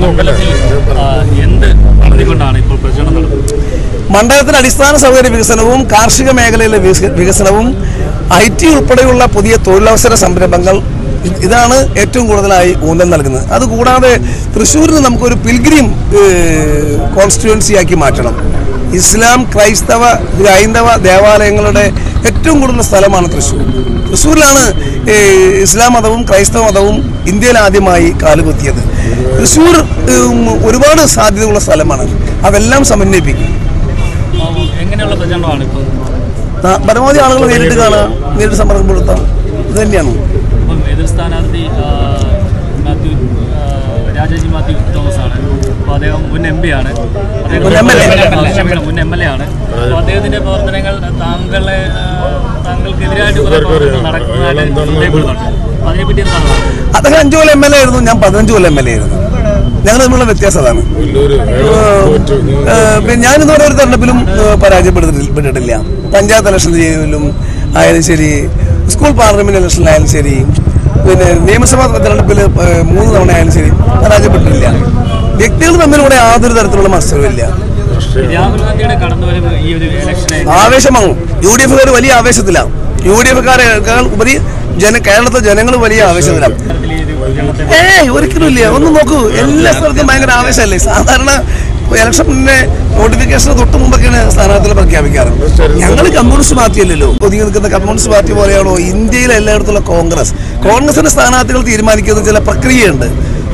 മണ്ഡലത്തിൽ മണ്ഡലത്തിലെ അടിസ്ഥാന സൗകര്യ വികസനവും കാർഷിക മേഖലയിലെ വികസനവും ഐ ടി ഉൾപ്പെടെയുള്ള പുതിയ തൊഴിലവസര സംരംഭങ്ങൾ ഇതാണ് ഏറ്റവും കൂടുതലായി ഊന്നൽ നൽകുന്നത്. അതുകൂടാതെ തൃശ്ശൂരിന് നമുക്കൊരു പിൽഗ്രിം കോൺസ്റ്റിറ്റ്യുവൻസിയാക്കി മാറ്റണം. ഇസ്ലാം ക്രൈസ്തവ ഹൈന്ദവ ദേവാലയങ്ങളുടെ ഏറ്റവും കൂടുതൽ സ്ഥലമാണ് തൃശ്ശൂർ. തൃശ്ശൂരിലാണ് ഇസ്ലാം മതവും ക്രൈസ്തവ മതവും ഇന്ത്യയിൽ ആദ്യമായി കാലുകുത്തിയത്. തൃശ്ശൂർ ഒരുപാട് സാധ്യതയുള്ള സ്ഥലമാണ്. അതെല്ലാം സമന്വയിപ്പിക്കും. അപ്പോൾ എങ്ങനെയുള്ള പ്രചരണമാണ് ഇപ്പോൾ ന- പരമാവധി ആളുകൾ നേരിട്ട് കാണുക നേരിട്ട് സമ്മർദ്ദം പുലർത്താം. ഇത് തന്നെയാണ്. എതിർ സ്ഥാനാർത്ഥി മാത്യു രാജാജി മാത്യു തോമസ് ആണ് അപ്പോൾ അദ്ദേഹം മുൻ എം പി ആണ്. അദ്ദേഹം മുൻ MLA. എം. എൽ എ ആണ്. അപ്പോൾ അദ്ദേഹത്തിന്റെ പ്രവർത്തനങ്ങൾ താങ്കളെ താങ്കൾക്കെതിരായിട്ട് കുറേ പ്രവർത്തനങ്ങൾ നടക്കുന്നതായിട്ട് അദ്ദേഹം അഞ്ചു കൊല്ലം എം എൽ എ ആയിരുന്നു. ഞാൻ പതിനഞ്ച് കൊല്ലം എം എൽ എ ആയിരുന്നു. ഞങ്ങൾ തമ്മിലുള്ള വ്യത്യാസം അതാണ്. പിന്നെ ഞാനിതുവരെ ഒരു തെരഞ്ഞെടുപ്പിലും പരാജയപ്പെട്ടിട്ടില്ല പഞ്ചായത്ത് ഇലക്ഷൻ ഇലക്ഷനിലും ആയാലും ശരി സ്കൂൾ പാർലമെന്റ് ഇലക്ഷനിലായാലും ശരി പിന്നെ നിയമസഭാ തെരഞ്ഞെടുപ്പിൽ മൂന്ന് തവണ ആയാലും ശരി പരാജയപ്പെട്ടിട്ടില്ല. വ്യക്തികൾ തമ്മിലൂടെ യാതൊരു തരത്തിലുള്ള മത്സരമില്ല ആവേശമാകും യു ഡി എഫുകാർ വലിയ ആവേശത്തിലാണ് യു ഡി എഫുകാരെക്കാൾ ഉപരി ജന കേരളത്തിലെ ജനങ്ങൾ വലിയ ആവേശത്തിലാണ് ഏയ് ഒരിക്കലും ഇല്ല. ഒന്ന് നോക്കൂ. എല്ലാ സ്ഥലത്തും ഭയങ്കര ആവേശമല്ലേ? സാധാരണ ഇലക്ഷന്റെ നോട്ടിഫിക്കേഷൻ തൊട്ട് മുമ്പൊക്കെയാണ് സ്ഥാനാർത്ഥികളെ പ്രഖ്യാപിക്കാറ്. ഞങ്ങൾ കമ്മ്യൂണിസ്റ്റ് പാർട്ടി അല്ലല്ലോ. ഒതുങ്ങി നിൽക്കുന്ന കമ്മ്യൂണിസ്റ്റ് പാർട്ടി പോലെയാണോ ഇന്ത്യയിലെ എല്ലായിടത്തുള്ള കോൺഗ്രസ്? കോൺഗ്രസിന്റെ സ്ഥാനാർത്ഥികൾ തീരുമാനിക്കുന്ന ചില പ്രക്രിയയുണ്ട്.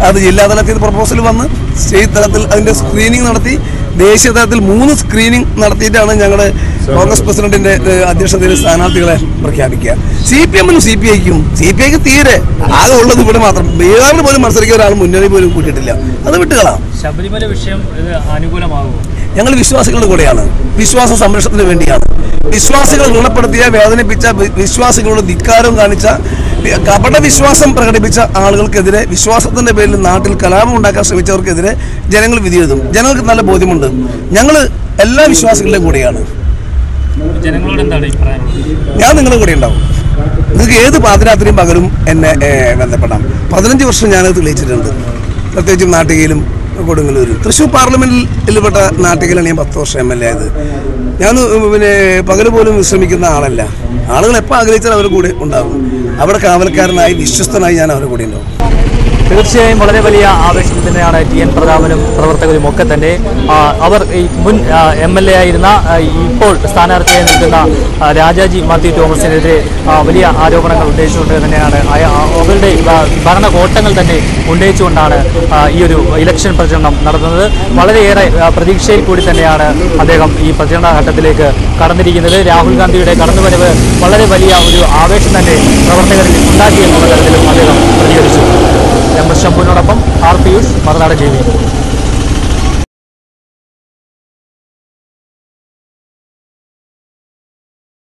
അത് ജില്ലാതലത്തിൽ പ്രപ്പോസൽ വന്ന് സ്റ്റേറ്റ് തലത്തിൽ അതിന്റെ സ്ക്രീനിങ് നടത്തി ദേശീയ തലത്തിൽ മൂന്ന് സ്ക്രീനിങ് നടത്തിയിട്ടാണ് ഞങ്ങളുടെ കോൺഗ്രസ് പ്രസിഡന്റിന്റെ അധ്യക്ഷതയിൽ സ്ഥാനാർത്ഥികളെ പ്രഖ്യാപിക്കുക. സി പി എമ്മിനും സി പി ഐക്കും സി പി ഐക്ക് തീരെ ആകെ ഉള്ളത് ഇവിടെ മാത്രം. ബീഹാറിന് പോലും മത്സരിക്കുന്ന ഒരാൾ മുന്നണി പോലും കൂട്ടിയിട്ടില്ല. അത് വിട്ടുകളാം. ശബരിമല വിഷയം അനുകൂലമാകും അനുകൂലമാകുമോ? ഞങ്ങൾ വിശ്വാസികളുടെ കൂടെയാണ്. വിശ്വാസ സംരക്ഷണത്തിന് വേണ്ടിയാണ്. വിശ്വാസികൾ ഗുണപ്പെടുത്തിയ വേദനിപ്പിച്ച വിശ്വാസികളുടെ വിശ്വാസികളോട് ധിക്കാരം കാണിച്ച കപട വിശ്വാസം പ്രകടിപ്പിച്ച ആളുകൾക്കെതിരെ വിശ്വാസത്തിന്റെ പേരിൽ നാട്ടിൽ കലാപം ഉണ്ടാക്കാൻ ശ്രമിച്ചവർക്കെതിരെ ജനങ്ങൾ വിധിയെഴുതും. ജനങ്ങൾക്ക് നല്ല ബോധ്യമുണ്ട്. ഞങ്ങൾ എല്ലാ വിശ്വാസികളുടെയും കൂടെയാണ്. ജനങ്ങളോട് എന്താണ് ഞാൻ നിങ്ങളുടെ കൂടെ ഉണ്ടാവും. നിങ്ങൾക്ക് ഏത് പാതിരാത്രിയും പകലും എന്നെ ബന്ധപ്പെടാം. പതിനഞ്ച് വർഷം ഞാനത് തെളിയിച്ചിട്ടുണ്ട്. പ്രത്യേകിച്ചും നാട്ടികയിലും കൊടുങ്ങല്ലൂരും തൃശ്ശൂർ പാർലമെന്റിൽപ്പെട്ട നാട്ടികയിലാണ് ഞാൻ പത്ത് വർഷം എം എൽ എ ആയത്. ഞാൻ പിന്നെ പകൽ പോലും വിശ്രമിക്കുന്ന ആളല്ല. ആളുകൾ എപ്പോൾ ആഗ്രഹിച്ചാൽ അവരുടെ കൂടെ ഉണ്ടാവും. അവിടെ കാവൽക്കാരനായി വിശ്വസ്തനായി ഞാൻ അവരുടെ കൂടെ ഉണ്ടാവും. തീർച്ചയായും വളരെ വലിയ ആവേശത്തിൽ തന്നെയാണ് ടി എൻ പ്രതാപനും പ്രവർത്തകരും ഒക്കെ തന്നെ. അവർ ഈ മുൻ എം എൽ എ ആയിരുന്ന ഇപ്പോൾ സ്ഥാനാർത്ഥിയായി നിൽക്കുന്ന രാജാജി മാത്യു തോമസിനെതിരെ വലിയ ആരോപണങ്ങൾ ഉന്നയിച്ചുകൊണ്ട് തന്നെയാണ് അവരുടെ ഭരണകോട്ടങ്ങൾ ഭരണ കോട്ടങ്ങൾ തന്നെ ഉന്നയിച്ചുകൊണ്ടാണ് ഈ ഒരു ഇലക്ഷൻ പ്രചരണം നടത്തുന്നത് വളരെയേറെ പ്രതീക്ഷയിൽ കൂടി തന്നെയാണ് അദ്ദേഹം ഈ പ്രചരണ ഘട്ടത്തിലേക്ക് കടന്നിരിക്കുന്നത്. രാഹുൽ ഗാന്ധിയുടെ കടന്നുവരവ് വളരെ വലിയ ഒരു ആവേശം തന്നെ പ്രവർത്തകരിൽ ഉണ്ടാക്കി എന്നുള്ള തരത്തിലും അദ്ദേഹം എം എസ് ശംഭുവിനോടൊപ്പം ആർ പിയൂഷ് മറുനാട് ടി വി